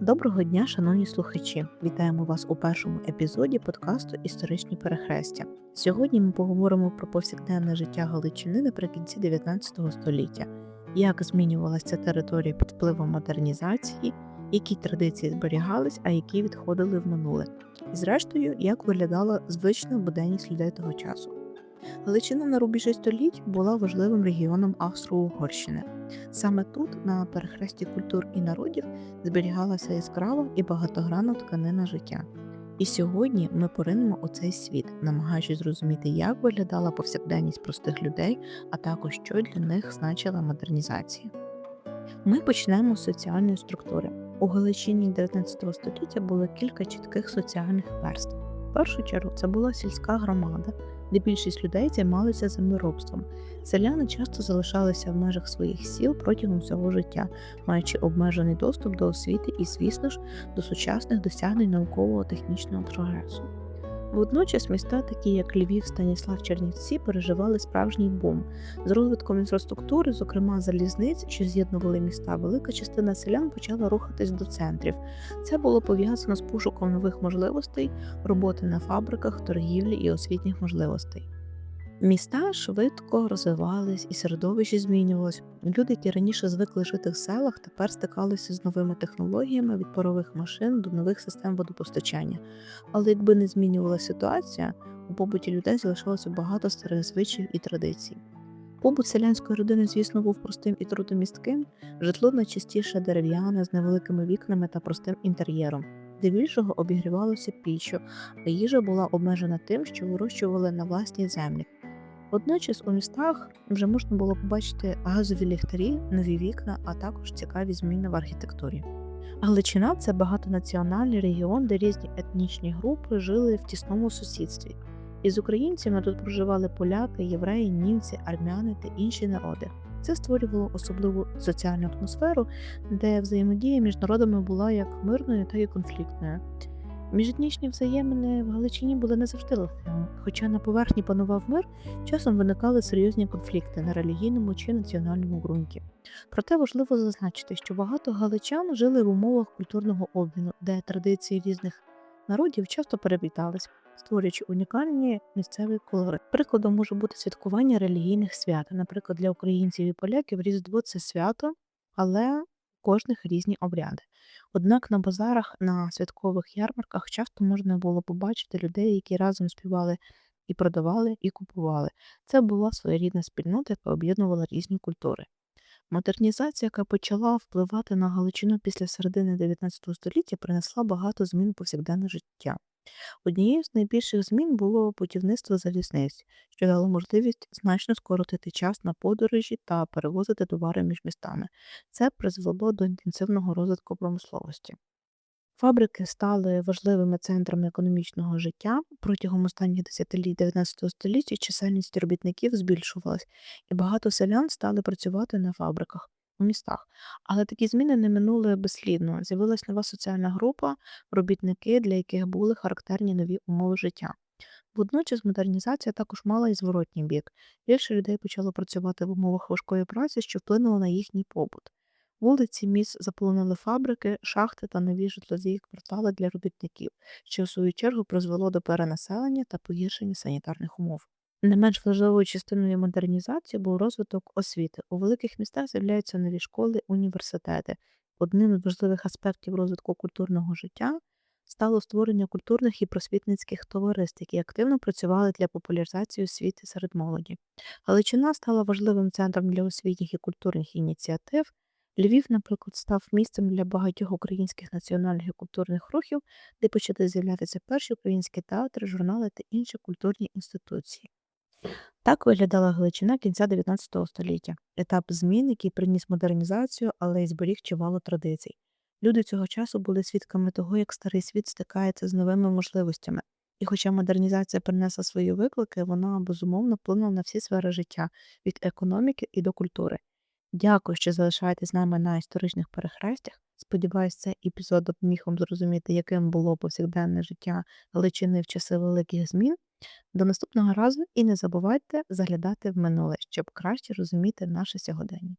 Доброго дня, шановні слухачі! Вітаємо вас у першому епізоді подкасту Історичні перехрестя. Сьогодні ми поговоримо про повсякденне життя Галичини наприкінці 19 століття, як змінювалася територія під впливом модернізації, які традиції зберігались, а які відходили в минуле, і зрештою, як виглядала звична буденність людей того часу. Галичина на рубежі століть була важливим регіоном Австро-Угорщини. Саме тут, на перехресті культур і народів, зберігалася яскрава і багатогранна тканина життя. І сьогодні ми поринемо у цей світ, намагаючись зрозуміти, як виглядала повсякденність простих людей, а також що для них значила модернізація. Ми почнемо з соціальної структури. У Галичині 19 століття було кілька чітких соціальних верств. В першу чергу це була сільська громада, де більшість людей займалися землеробством. Селяни часто залишалися в межах своїх сіл протягом всього життя, маючи обмежений доступ до освіти і, звісно ж, до сучасних досягнень наукового технічного прогресу. Водночас міста, такі як Львів, Станіслав, Чернівці, переживали справжній бум. З розвитком інфраструктури, зокрема залізниць, що з'єднували міста, велика частина селян почала рухатись до центрів. Це було пов'язано з пошуком нових можливостей, роботи на фабриках, торгівлі і освітніх можливостей. Міста швидко розвивались і середовище змінювалось. Люди, які раніше звикли жити в селах, тепер стикалися з новими технологіями від парових машин до нових систем водопостачання. Але якби не змінювалася ситуація, у побуті людей залишалося багато старих звичаїв і традицій. Побут селянської родини, звісно, був простим і трудомістким, житло найчастіше дерев'яне з невеликими вікнами та простим інтер'єром. Здебільшого обігрівалося піччю, а їжа була обмежена тим, що вирощували на власній землі. Водночас у містах вже можна було побачити газові ліхтарі, нові вікна, а також цікаві зміни в архітектурі. Галичина це багатонаціональний регіон, де різні етнічні групи жили в тісному сусідстві. Із українцями тут проживали поляки, євреї, німці, армяни та інші народи. Це створювало особливу соціальну атмосферу, де взаємодія між народами була як мирною, так і конфліктною. Міжетнічні взаємини в Галичині були не завжди легкими, хоча на поверхні панував мир, часом виникали серйозні конфлікти на релігійному чи національному ґрунті. Проте важливо зазначити, що багато галичан жили в умовах культурного обміну, де традиції різних народів часто переплітались, створюючи унікальні місцеві колори. Прикладом може бути святкування релігійних свят. Наприклад, для українців і поляків Різдво це свято, але кожних різні обряди. Однак на базарах, на святкових ярмарках часто можна було побачити людей, які разом співали і продавали, і купували. Це була своєрідна спільнота, яка об'єднувала різні культури. Модернізація, яка почала впливати на Галичину після середини 19 століття, принесла багато змін повсякденне життя. Однією з найбільших змін було будівництво залізниць, що дало можливість значно скоротити час на подорожі та перевозити товари між містами. Це призвело до інтенсивного розвитку промисловості. Фабрики стали важливими центрами економічного життя. Протягом останніх десятиліть 19 століття чисельність робітників збільшувалась, і багато селян стали працювати на фабриках у містах. Але такі зміни не минули безслідно. З'явилась нова соціальна група, робітники, для яких були характерні нові умови життя. Водночас модернізація також мала і зворотній бік. Більше людей почало працювати в умовах важкої праці, що вплинуло на їхній побут. Вулиці міст заполонили фабрики, шахти та нові житлові квартали для робітників, що в свою чергу призвело до перенаселення та погіршення санітарних умов. Не менш важливою частиною модернізації був розвиток освіти. У великих містах з'являються нові школи, університети. Одним з важливих аспектів розвитку культурного життя стало створення культурних і просвітницьких товариств, які активно працювали для популяризації освіти серед молоді. Галичина стала важливим центром для освітніх і культурних ініціатив. Львів, наприклад, став місцем для багатьох українських національних і культурних рухів, де почали з'являтися перші українські театри, журнали та інші культурні інституції. Так виглядала Галичина кінця 19 століття, етап змін, який приніс модернізацію, але й зберіг чимало традицій. Люди цього часу були свідками того, як старий світ стикається з новими можливостями. І хоча модернізація принесла свої виклики, вона безумовно вплинула на всі сфери життя від економіки і до культури. Дякую, що залишаєтесь з нами на історичних перехрестях. Сподіваюсь, цей епізод допоміг вам зрозуміти, яким було повсякденне життя Галичини в часи великих змін. До наступного разу і не забувайте заглядати в минуле, щоб краще розуміти наше сьогодення.